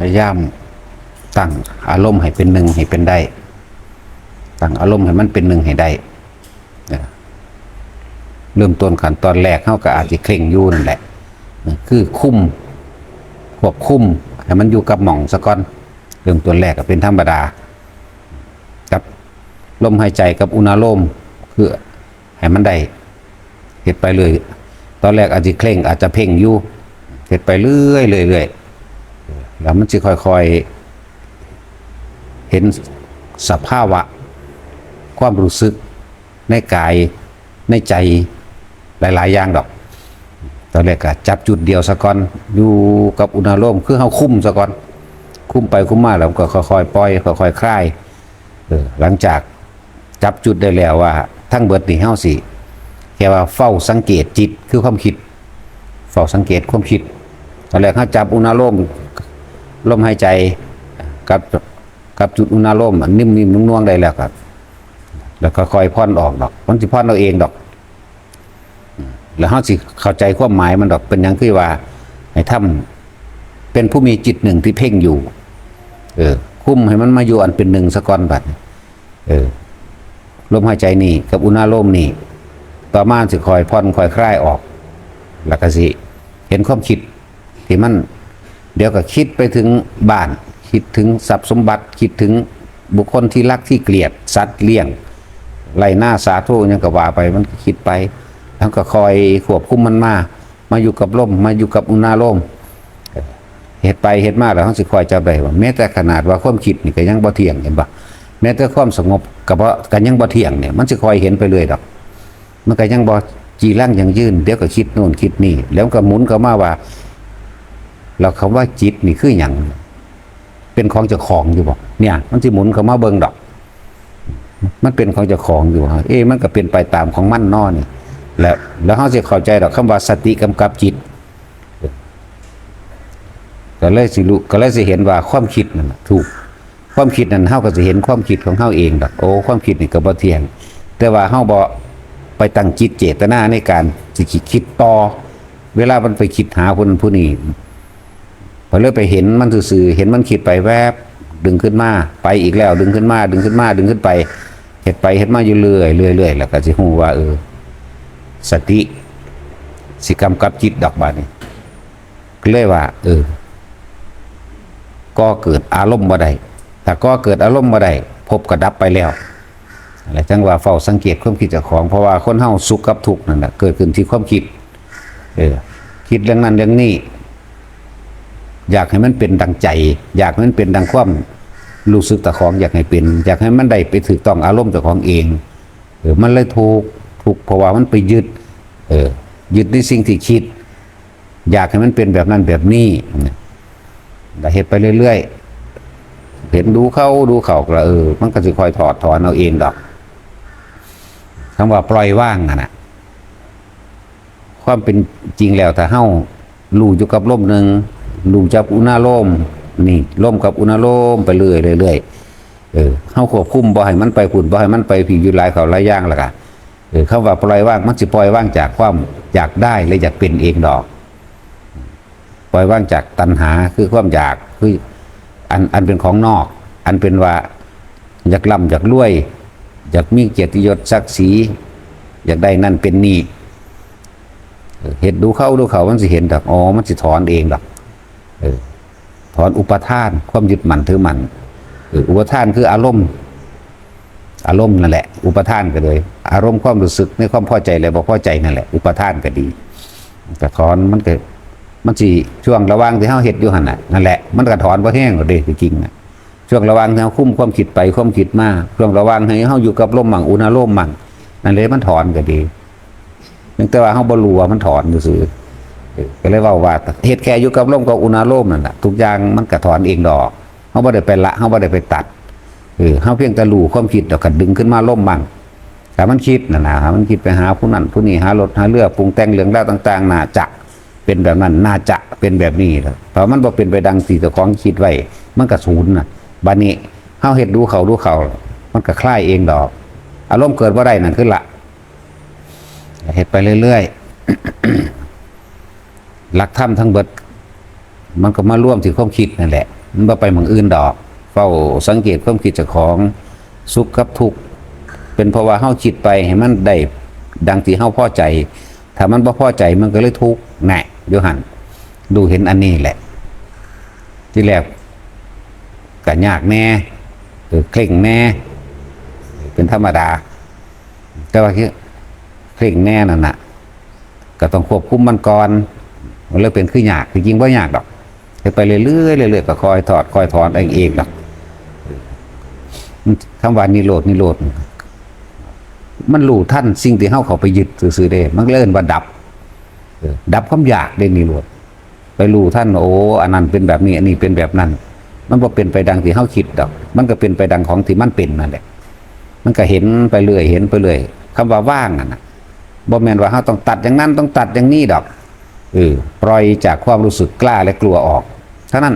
พยายามตั้งอารมณ์ให้เป็นหนึ่งให้เป็นได้ตั้งอารมณ์ให้มันเป็นหนึ่งให้ได้เริ่มต้นขั้นตอนแรกเขาก็อาจจะเคร่งอยู่นั่นแหละคือคุ้มควบคุมให้มันอยู่กับหม่องสะก้อนเริ่มต้นแรกก็เป็นธรรมดากับลมหายใจกับอุณาลมคือให้มันได้เฮ็ดไปเลย ตอนแรกอาจจะเคร่งอาจจะเพ่งอยู่เฮ็ดไปเรื่อยเรื่อยเรื่อย แล้วมันจะค่อยๆ เห็นสภาวะ ความรู้สึกในกายในใจหลาย ๆ อย่างดอก ตอนแรกก็จับจุดเดียวสะก่อนอยู่กับอุณาโลมคือเฮาคุ้มสะก่อน คุ้มไปคุ้มมาแล้วก็ค่อยๆปล่อยค่อยๆคลายเออหลังจากจับจุดได้แล้วว่า ทั้งเบิดนี่เฮาสิแค่ว่าเฝ้าสังเกตจิตคือความคิด เฝ้าสังเกตความคิดตอนแรกเฮาจับอุณาโลม ลมหายใจกับกับจุดอุณาโลมนิ่มๆนุ่งๆได้แล้วครับ แล้วก็คอยพ่อนออกดอกมันสิพ่อนเราเองดอก แล้วเฮาสิเข้าใจความหมายมันดอกเป็นยังคือว่าให้ทำเป็นผู้มีจิตหนึ่งที่เพ่งอยู่ เออ คุ้มให้มันมาอยู่อันเป็นหนึ่งสะกอนบัดเออลมหายใจนี่ กับอุณาโลมนี่ต่อมาสิคอยพ่อนคอยคลายออกแล้วก็สิ เห็นความคิดที่มัน เดี๋ยวก็คิดไปถึงบ้าน คิดถึงทรัพย์สมบัติคิดถึงบุคคลที่รักที่เกลียดสัตว์เลี้ยงไล่หน้าสาธุยังก็ว่าไปมันคิดไป แล้วก็คอยควบคุมมันมา มาอยู่กับลมมาอยู่กับอุณาโลมเหตุไปเหตุมาแล้วเขาสิคอยจับได้ว่าแม้แต่ขนาดว่าความคิดนี่ก็ยังบ่เที่ยงเห็นปะแม้แต่ความสงบก็บ่ก็ยังบ่เที่ยงเนี่ยมันสิคอยเห็นไปเรื่อยดอก มันก็ยังบ่จีร่างยังยืนเดี๋ยวก็คิดโน่นคิดนี่ แล้วก็หมุนก็มาว่า เราคำว่าจิตนี่คืออย่างเป็นของเจ้าของอยู่บ่เนี่ย มันสิหมุนเข้ามาเบิ่งดอก มันเป็นของเจ้าของอยู่เอ๊มันก็เป็นไปตามของมันนอนี่แล้วแล้วเขาจะเข้าใจดอกคำว่าสติกำกับจิตก็เลยสิรู้ก็เลยสิเห็นว่าความคิดนั่นถูก ความคิดนั้นเฮาก็สิเห็นความคิดของเฮาเองดอกโอ้ความคิดนี่ก็บ่เที่ยง แต่ว่าเฮาบ่ไปตั้งจิตเจตนาในการสิคิดต่อ เวลามันไปคิดหาคนผู้นี้ พอเลยไปเห็นมันซื่อเห็นมันคิดไปแวบดึงขึ้นมา ไปอีกแล้ว ดึงขึ้นมา ดึงขึ้นมา ดึงขึ้นไปเฮ็ดไปเฮ็ดมาอยู่เรื่อยเรื่อยๆแล้วก็สิฮู้ว่าเออสติสิกำกับจิตดอกบานี้ก็เลยว่า เออ ก็เกิดอารมณ์บ่ได้ถ้าก็เกิดอารมณ์บ่ได้พบกระดับไปแล้วอะไรจังว่าเฝ้าสังเกตความคิดเจ้าของเพราะว่าคนเฮาสุขกับทุกข์นั่นแหละเกิดขึ้นที่ความคิด เออ คิดเรื่องนั้นเรื่องนี้ อยากให้มันเป็นดังใจ อยากให้มันเป็นดังความรู้สึกตะของอยากให้เป็น อยากให้มันได้ไปถือต้องอารมณ์เจ้าของเองเออมันเลยถูกถูกเพราะว่ามันไปยึดเออยึดในสิ่งที่คิด อยากให้มันเป็นแบบนั้นแบบนี้แต่เหตุไปเรื่อยๆเห็นดูเข้าดูเขาก็เออ มันก็จะคอยถอดถอนเอาเองดอกคำว่าปล่อยว่างอะนะความเป็นจริงแล้วถ้าเฮ้าลู่อยู่กับลมหนึ่ง ลู่จับอุณาโลมนี่ลมกับอุณาโลมไปเรื่อยเรื่อยๆเออเฮ้าควบคุมบ่ให้มันไปฝุ่นบ่ให้มันไปผีอยู่หลายเขาหลายย่างละกันเออคำว่าปล่อยว่างมันสิปล่อยว่างจากความอยากได้และอยากเป็นเองดอก ปล่อยว่างจากตัณหาคือความอยากคืออันอันเป็นของนอก อันเป็นว่าอยากล่ำอยากรวย อยากมีเกียรติยศศักดิ์ศรีอยากได้นั่นเป็นนี่เออเห็นดูเข้าดูเขามันสิเห็นดอกอ๋อมันสิถอนเองดอก เออถอนอุปทาน ความยึดมั่นถือมั่นอออุปทานคืออารมณ์ อารมณ์นั่นแหละ อุปทานก็เลย อารมณ์ความรู้สึกในความพอใจและบ่พอใจนั่นแหละ อุปทานก็ดีก็ถอนมันก็มันสิช่วงระว่างที่เฮาเฮ็ดอยู่หันน่ะนั่นแหละมันก็ถอนบ่แห้งหรอกเด้จริงๆน่ะช่วงระว่างที่เฮาคุ้มความคิดไปความคิดมาช่วงระว่างให้เฮาอยู่กับลมมั่งอุณาโลมมั่งนั่นเลยมันถอนก็ดีแต่ว่าเฮาบ่รู้ว่ามันถอนซื่อๆเออ ก็เลยว้าว่าเฮ็ดแค่อยู่กับลมกับอุณาโลมนั่นน่ะทุกอย่างมันก็ถอนเองดอกเฮาบ่ได้ไปละเฮาบ่ได้ไปตัดเออเฮาเพียงแต่รู้ความคิดแล้วก็ดึงขึ้นมาล่มมั่งแต่มันคิดนะนะมันคิดไปหาผู้นั้นผู้นี้หารถหาเรือปรุงแต่งเรื่องราวต่าง ๆ น่าจะเป็นแบบนั้นน่าจะเป็นแบบนี้แหละเพราะมันบ่เป็นไปดังที่เจ้าของคิดไว้มันก็ศูนย์นะบัดนี้เฮาเฮ็ดดูเขาดูเขา มันก็คลายเองดอก อารมณ์เกิดบ่ได้นั่นคือละเฮ็ดไปเรื่อยๆ หลักธรรมทั้งเบิด มันก็มาร่วมที่ความคิดนั่นแหละ มันบ่ไปหมองอื่นดอก เฝ้าสังเกตความคิดจ้าของสุขกับทุกข์เป็นเพราะว่าเฮาคิดไปให้มันได้ดังที่เฮาพอใจ ถ้ามันบ่พอใจมันก็เลยทุกข์แน่เดี๋ยวหันดูเห็นอันนี้แหละ ที่แรกก็ยากแน่เออเคร่งแน่ เป็นธรรมดา แต่ว่าคือเคร่งแน่นั่นน่ะ ก็ต้องควบคุมมันก่อน มันเลยเป็นขึ้นยากจริงๆว่ายากดอกไปเรื่อยๆเรื่อยๆก็คอยถอดคอยถอนเองเองดอกคำว่านิโรดนิโรธมันรู้ท่านสิ่งที่เฮาเขาไปยึดซื่อๆเด้ มันเลิ่นว่าดับ ดับความอยากเด้นิโรธไปรู้ท่านโอ้อันนั้นเป็นแบบนี้อันนี้เป็นแบบนั้น มันบ่เป็นไปดังที่เฮาคิดดอก มันก็เป็นไปดังของที่มันเป็นนั่นแหละมันก็เห็นไปเรื่อยเห็นไปเรื่อยคำว่าว่างอะนะบ่แม่นว่าเฮาต้องตัดอย่างนั้นต้องตัดอย่างนี้ดอก เออปล่อยจากความรู้สึกกล้าและกลัวออกเท่านั้น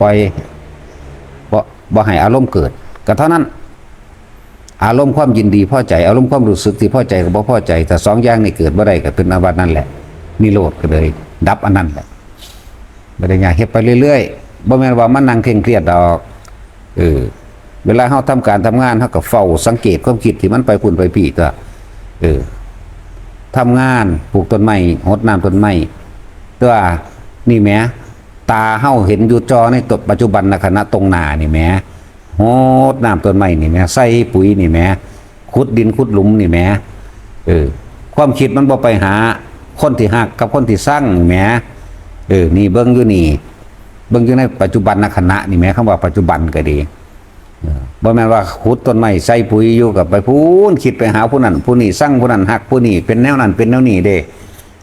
ปล่อยบ่บ่ให้อารมณ์เกิดก็เท่านั้น อารมณ์ความยินดีพอใจ อารมณ์ความรู้สึกที่พอใจกับบ่พอใจ แต่สองอย่างนี่เกิดบ่ได้ก็เป็นอาวัตนั่นแหละนิโรธก็เลย ดับอันนั้นแหละบ่ได้ยากเฮ็ดไปเรื่อยๆบ่แม่นว่ามันนั่งเคร่งเครียดดอกเออเวลาเขาทำการทำงานเขาก็เฝ้าสังเกตความคิดที่มันไปพุ่นไปปีตัวเออ ทำงานปลูกต้นไม้หดน้ำต้นไม้ตัวนี่แหมตาเฮาเห็นอยู่จอในตัวปัจจุบันนะขณะตรงหน้านี่แหมหดน้ำต้นไม้นี่แหมใส่ปุ๋ยนี่แหมขุดดินขุดหลุมนี่แหมเออความคิดมันบ่ไปหาคนที่หักกับคนที่สร้างนี่แหมเออนี่เบิ่งอยู่นี่ เบิ่งอยู่ในปัจจุบันนะขณะนี่แหมคำว่าปัจจุบันก็ดี บ่แม่นว่าขุดต้นไม้ใส่ปุ๋ยอยู่กับไปพูนคิดไปหาผู้นั้นผู้นี้สร้างผู้นั้นหักผู้นี้เป็นแนวนั้นเป็นแนวนี้เด้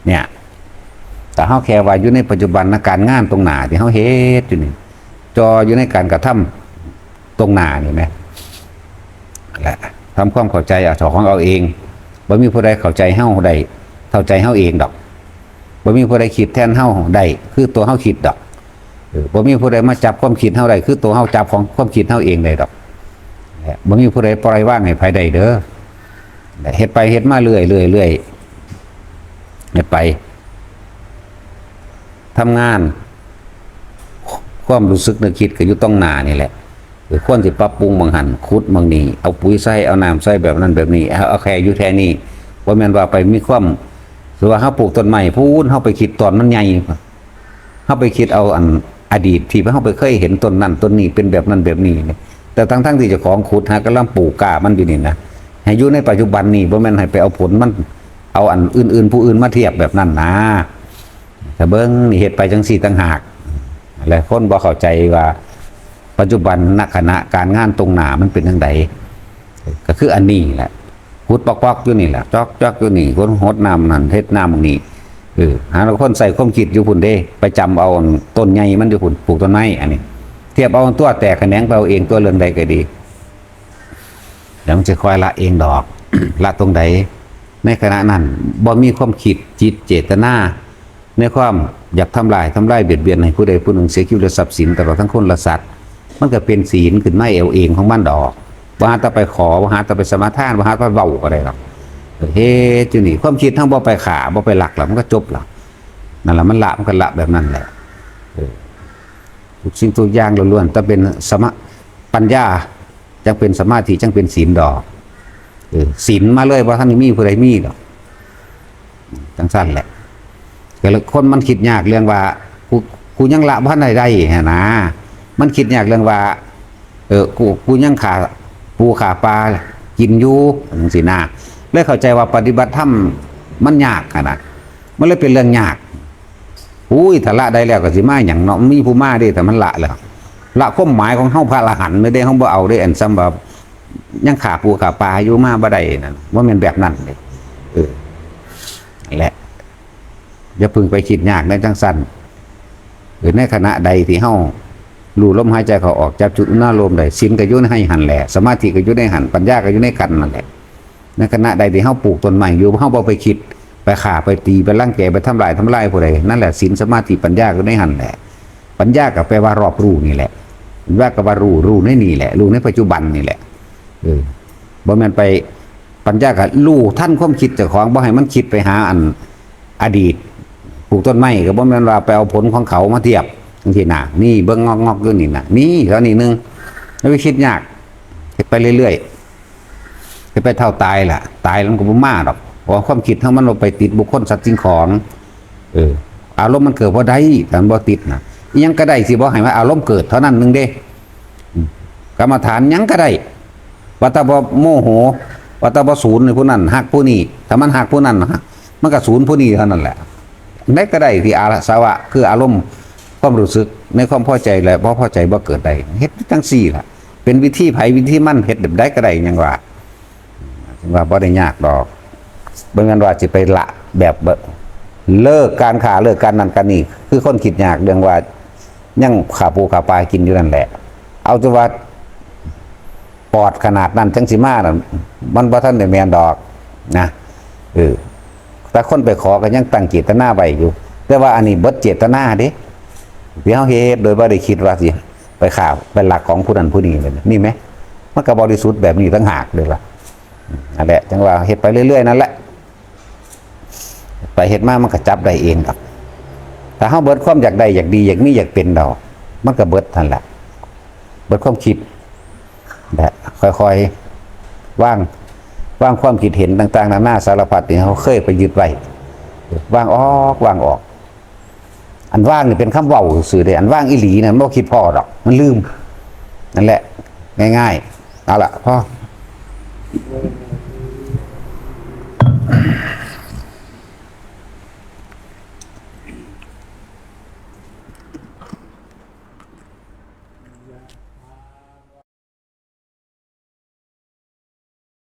เนี่ย แต่เฮาแค่ว่าอยู่ในปัจจุบันนะการงานตรงหน้าที่เฮาเฮ็ดอยู่นี่จออยู่ในการกระทำตรงหน้านี่แหมแหละทำความเข้าใจเอาของเอาเองบ่มีผู้ใดเข้าใจเฮาได้เข้าใจเฮาเองดอกบ่มีผู้ใดคิดแทนเฮาได้คือตัวเฮาคิดดอก บ่มีผู้ใดมาจับความคิดเท่าใดคือตัวเฮาจับของความคิดเท่าเองได้ดอกบ่มีผู้ใดปล่อยว่างให้ภายใดเด้อเฮ็ดไปเฮ็ดมาเรื่อยเรื่อยเรื่อยเฮ็ดไปทำงาน ความรู้สึกนึกคิดก็อยู่ต้องหนานี่แหละคือควรสิปรับปรุงบางหันขุดบางนี้เอาปุ๋ยใส่เอาน้ำใส่แบบนั้นแบบนี้เอาเอาแค่อยู่แค่นี้บ่แม่นว่าไปมีความหรือว่าเฮาปลูกต้นไม้พูนเฮาไปคิดตอนมันใหญ่เขาไปคิดเอาอัน อดีตที่เข้าไปเคยเห็นต้นนั้นต้นนี้เป็นแบบนั้นแบบนี้เนี่ยแต่ทั้งทั้งๆที่เจ้าของขุดหากำลังปลูกกล้ามันอยู่นี่นะให้อยู่ในปัจจุบันนี่บ่แม่นให้ไปเอาผลมัน เอาอันอื่น ๆ ผู้อื่นมาเทียบแบบนั้นนะแต่เบิ้งนี่เหตุไปจังสี่ต่างหากหลายคนบ่เข้าใจว่าปัจจุบันณขณะการงานตรงหนามันเป็นจังไดก็คืออันนี้แหละขุดปอกๆอยู่นี่แหละจอกจอกอยู่นี่คนหดน้ำนั่นเฮ็ดน้ำนี่ เออหาเราคนใส่ความคิดอยู่พุ่นเด้ ไปจำเอาต้นใหญ่มันอยู่พุ่นปลูกต้นไม้อันนี้ เทียบเอาตัวแตกแขนงไปเอาเองตัวเรืองใดก็ดีเดี๋ยวมันจะคอยละเองดอก ละตรงใดในขณะนั้นบ่มีความคิดจิตเจตนาในความอยากทำลายทำลายเบียดเบียนให้ผู้ใดผู้หนึ่งเสียชีวิตและทรัพย์สินตลอดทั้งคนและสัตว์มันก็เป็นศีลขึ้นไม่เอวเองของมันดอกว่าหาตะไปขอว่าหาตะไปสมาทานว่าหาตะไปเบาอะไรหรอก เฮ้จุนี่ความคิดทั้งบ่ไปขาบ่ไปหลักแล้วมันก็จบแล้วนั่นแหละมันละมันก็ละแบบนั้นแหละทุกสิ่งทุกอย่างล้วนๆแต่เป็นสมะปัญญาจังเป็นสมาธิจังเป็นศีลดอกศีลมาเลยว่าท่านมีผู้ใดมีดอกจังสั้นแหละก็เลยคนมันคิดยากเรื่องว่ากูกูยังละพันใดได้ฮะนะมันคิดยากเรื่องว่า เออกูกูยังขาปูขาปลากินอยู่จังสินา เลยเข้าใจว่าปฏิบัติธรรมมันยากนาดมันเลยเป็นเรื่องยากอุ้ยถ้าละได้แล้วก็สิมาอย่างเนาะมีผู้มาเด้แต่มันละแล้วละข้อมหมายของเฮาพระอรหันไม่ได้เฮาบ่เอาได้อันซ้ำแบบยังขาปูขาปลาอยู่มาบ่ได้นั่นว่ามันแบบนั้นเลยเออนั่นแหละอย่าพึงไปคิดยากในจังสั้นหรือในขณะใดที่เฮารู้ลมหายใจเขาออกจับจุดหน้าลมได้สินก็ยู่ในให้หันแหละสมาธิก็ยู่ในหันปัญญาก็ยู่ในกันนั่นแหละ ในขณะใดที่เฮาปลูกต้นไม้อยู่เฮาบ่ไปคิด ไปข่าไปตีไปร่างแกไปทำลายทำลายผู้ใดนั่นแหละสินสมาธิปัญญาก็ในหันแหละ ปัญญาก็แปลว่ารอบรู้นี่แหละปัญญาก็ว่ารู้รู้ในนี่แหละ รู้ในปัจจุบันนี่แหละเออบ่แม่นไปปัญญาก็รู้ท่านความคิดเจ้าของบ่ให้มันคิดไปหาอันอดีตปลูกต้นไม้ก็บ่แม่นว่าไปเอาผลของเขามาเทียบบางทีน่ะนี่เบิ้งงอกกๆอยู่นี่น่ะนี่เท่านี้นึงแล้วไปคิดยากไปเรื่อยๆ เฮ็ดไปเท่าตายล่ะ ตายแล้วก็บ่มาดอกเพราะความคิดทั้งมันเราไปติดบุคคลสัตว์สิ่งของ เออ อารมณ์มันเกิดบ่ได้แต่มันบ่ติดน่ะยังก็ได้สิบ่ให้ว่าอารมณ์เกิดเท่านั้นหนึงเด้กรรมฐานยังก็ได้ว่าแตาบ่โมโหว่าแตาบ่ศูนย์ผู้นั้นฮักผู้นี้ถ้ามันฮักผู้นั้นนะมันก็ศูนย์ผู้นี้เท่านั้นแหละได้ก็ได้ที่อาสาวะ คืออารมณ์ความรู้สึกในความพอใจและบ่พอใจบ่เกิดได้เฮ็ดจังซี่ล่ะ เป็นวิธีไผวิธีมันเฮ็ดแบบได้ก็ได้ยังว่า ว่าบ่ได้ยากดอกเบิ่งกันว่าสิไปละแบบเลิกการขาเลิกการนั่นการนี่คือคนคิดยากเรื่องว่ายังขาปูขาปลากินอยู่นั่นแหละ เอาแต่ว่าปอดขนาดนั้นจังสิมาน่ะมันบ่ทันได้แม่นดอกนะเออแต่คนไปขอก็ยังตั้งเจตนาไว้อยู่ แต่ว่าอันนี้เบิดเจตนาเด้เดี๋ยวเฮ็ดโดยบ่ได้คิดว่าสิไปข่าวเป็นหลักของผู้นั้นผู้นี้เลยนี่ไหมมันก็บริสุทธิ์แบบนี้ตั้งหากเลยล่ะ นั่นแหละจังว่าเฮ็ดไปเรื่อยๆนั่นแหละไปเฮ็ดมามันก็จับได้เองครับถ้าเฮาเบิดความอยากได้อยากดีอยากมีอยากเป็นดอกมันก็เบิดนั่นแหละเบิดความคิดแบบค่อยๆว่างว่างความคิดเห็นต่าง ๆนานาสารพัดนี่เขาเคยไปยึดไว้ว่างออกว่างออก อันว่างนี่เป็นคำเว้าสื่อเดอันว่างอีหลีนะไม่คิดพอหรอก มันลืมนั่นแหละ ง่ายๆเอาละพ่อ Thank you.